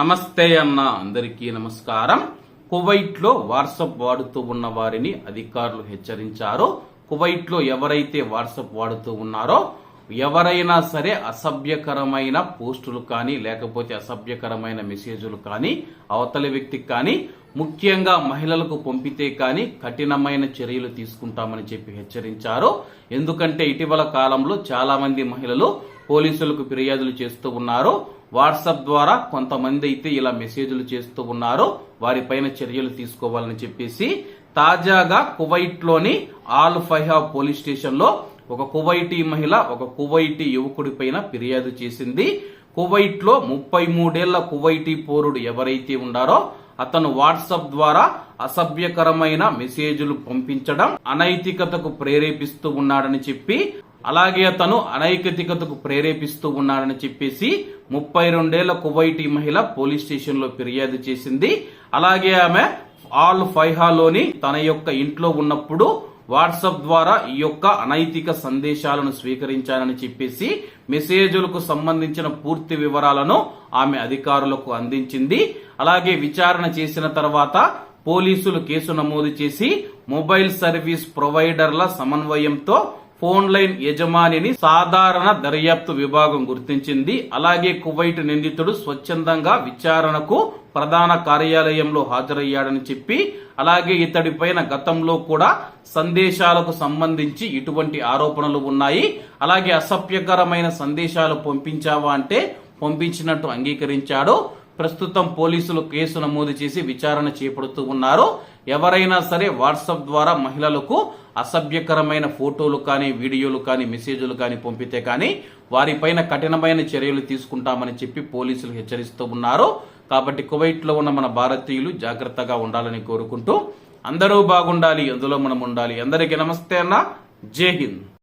నమస్తే అన్న అందరికీ నమస్కారం. కువైట్లో వాట్సాప్ వాడుతూ ఉన్న వారిని అధికారులు హెచ్చరించారు. కువైట్లో ఎవరైతే వాట్సాప్ వాడుతూ ఉన్నారో ఎవరైనా సరే అసభ్యకరమైన పోస్టులు కానీ లేకపోతే అసభ్యకరమైన మెసేజ్లు కానీ అవతలి వ్యక్తికి కానీ ముఖ్యంగా మహిళలకు పంపితే కానీ కఠినమైన చర్యలు తీసుకుంటామని చెప్పి హెచ్చరించారు. ఎందుకంటే ఇటీవల కాలంలో చాలామంది మహిళలు పోలీసులకు ఫిర్యాదులు చేస్తూ ఉన్నారు వాట్సాప్ ద్వారా కొంతమంది అయితే ఇలా మెసేజ్లు చేస్తూ ఉన్నారు వారిపైన చర్యలు తీసుకోవాలని చెప్పేసి తాజాగా కువైట్లోని ఆల్ ఫైహా పోలీస్ స్టేషన్లో ఒక కువైటీ మహిళ ఒక కువైటీ యువకుడి పైన ఫిర్యాదు చేసింది. కువైట్లో ముప్పై మూడేళ్ళ కువైటీ పౌరుడు ఎవరైతే ఉన్నారో అతను వాట్సాప్ ద్వారా అసభ్యకరమైన మెసేజ్లు పంపించడం అనైతికతకు ప్రేరేపిస్తూ ఉన్నాడని చెప్పి అలాగే అతను అనైకతికతకు ప్రేరేపిస్తూ ఉన్నాడని చెప్పేసి ముప్పై రెండేళ్ళ కువైటీ మహిళ పోలీస్ స్టేషన్లో ఫిర్యాదు చేసింది. అలాగే ఆమె ఆల్ ఫైహాలోని తన యొక్క ఇంట్లో ఉన్నప్పుడు వాట్సాప్ ద్వారా ఈ యొక్క అనైతిక సందేశాలను స్వీకరించానని చెప్పేసి మెసేజ్లకు సంబంధించిన పూర్తి వివరాలను ఆమె అధికారులకు అందించింది. అలాగే విచారణ చేసిన తర్వాత పోలీసులు కేసు నమోదు చేసి మొబైల్ సర్వీస్ ప్రొవైడర్ల సమన్వయంతో ఫోన్ లైన్ యజమానిని సాధారణ దర్యాప్తు విభాగం గుర్తించింది. అలాగే కువైట్ నిందితుడు స్వచ్ఛందంగా విచారణకు ప్రధాన కార్యాలయంలో హాజరయ్యాడని చెప్పి అలాగే ఇతడిపైన గతంలో కూడా సందేశాలకు సంబంధించి ఇటువంటి ఆరోపణలు ఉన్నాయి. అలాగే అసభ్యకరమైన సందేశాలు పంపించావా అంటే పంపించినట్టు అంగీకరించాడు. ప్రస్తుతం పోలీసులు కేసు నమోదు చేసి విచారణ చేపడుతూ ఉన్నారు. ఎవరైనా సరే వాట్సాప్ ద్వారా మహిళలకు అసభ్యకరమైన ఫోటోలు కానీ వీడియోలు కానీ మెసేజ్లు కానీ పంపితే కానీ వారిపైన కఠినమైన చర్యలు తీసుకుంటామని చెప్పి పోలీసులు హెచ్చరిస్తూ ఉన్నారు. కాబట్టి కువైట్లో ఉన్న మన భారతీయులు జాగ్రత్తగా ఉండాలని కోరుకుంటూ అందరూ బాగుండాలి అందులో మనం ఉండాలి. అందరికీ నమస్తే అన్న. జై హింద్.